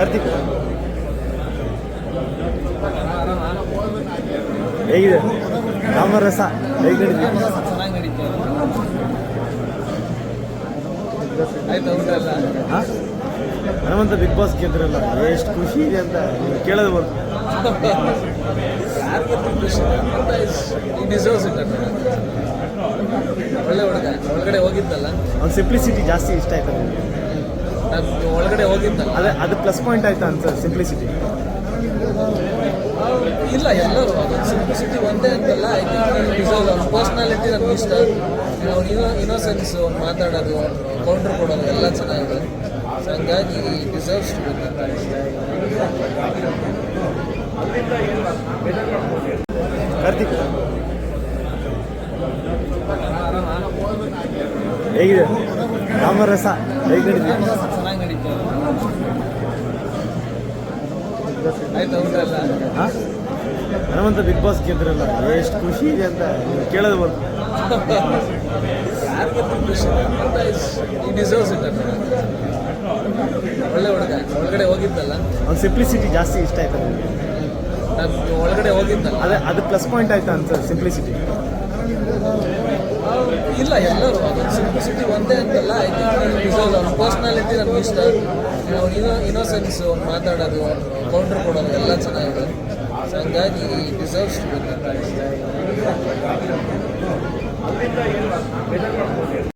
ಕಾರ್ತಿಕ್. ಹೇಗಿದೆ? ರಾಮರಸ ಹೇಗೆ Hanumantha big boss ಗೆದ್ರಲ್ಲ ಎಷ್ಟು ಖುಷಿ ಇದೆ ಅಂತ ಕೇಳೋದು ಬಂತು. ಒಳ್ಳೆ ಹುಡುಗ ಒಳಗಡೆ ಹೋಗಿದ್ದಲ್ಲ. ಅವ್ನ ಸಿಂಪ್ಲಿಸಿಟಿ ಜಾಸ್ತಿ ಇಷ್ಟ ಆಯ್ತು ನನಗೆ ಒಳಗಡೆ ಹೋಗಿದ್ದಲ್ಲ. ಅದೇ ಅದು ಪ್ಲಸ್ ಪಾಯಿಂಟ್ ಆಯ್ತಾ ಅಂತ ಸಿಂಪ್ಲಿಸಿಟಿ ಇಲ್ಲ ಎಲ್ಲರೂ ಸಿಂಪ್ಲಿಸಿಟಿ ಒಂದೇ ಅಂತಲ್ಲ ಐ ಥಿಂಕ್ ಅವ್ರ ಪರ್ಸ್ನಾಲಿಟಿ ನಮ್ಗೆ ಇಷ್ಟ. ಇನೋ ಇನೋಸೆನ್ಸ್ ಅವ್ರು ಮಾತಾಡೋದು ಕೌಂಟ್ರ್ ಕೊಡೋದು ಎಲ್ಲ ಚೆನ್ನಾಗಿದೆ. ಸೊ ಹಂಗಾಗಿ ಡಿಸರ್ವ್ಸ್ ಕಾರ್ತಿಕ್. ಹೇಗಿದೆ? ರಾಮರಸ ಹೇಗೆ ಹನುಮಂತ ಬಿಗ್ ಬಾಸ್ ಗೆದ್ರಲ್ಲ ಎಷ್ಟು ಖುಷಿ ಇದೆ ಅಂತ ಕೇಳೋದು ಬಂತು. ಒಳ್ಳೆ ಹುಡುಗ. ಒಳಗಡೆ ಹೋಗಿದ್ದಲ್ಲ? ಅವ್ನ ಸಿಂಪ್ಲಿಸಿಟಿ ಜಾಸ್ತಿ ಇಷ್ಟ ಆಯ್ತು ನನಗೆ. ಒಳಗಡೆ ಹೋಗಿದ್ದಲ್ಲ? ಅದೇ ಅದು ಪ್ಲಸ್ ಪಾಯಿಂಟ್ ಆಯ್ತಾ ಅಂತ ಸಿಂಪ್ಲಿಸಿಟಿ ಇಲ್ಲ, ಎಲ್ಲರೂ ಸಿಂಪ್ಲಿಸಿಟಿ ಒಂದೇ ಅಂತಲ್ಲ ಐ ಥಿಂಕ್ ಅವ್ನ ಪರ್ಸ್ನಾಲಿಟಿ ನನಗೆ ಇಷ್ಟ. ಇನ್ನೋ ಇನೋ ಇನೋಸೆನ್ಸ್ ಅವ್ನು ಮಾತಾಡೋದು ಕೌಂಟ್ರ್ ಕೊಡೋದು ಎಲ್ಲ ಚೆನ್ನಾಗಿದೆ. ಸೊ ಹಂಗಾಗಿ ಡಿಸರ್ವ್ಸ್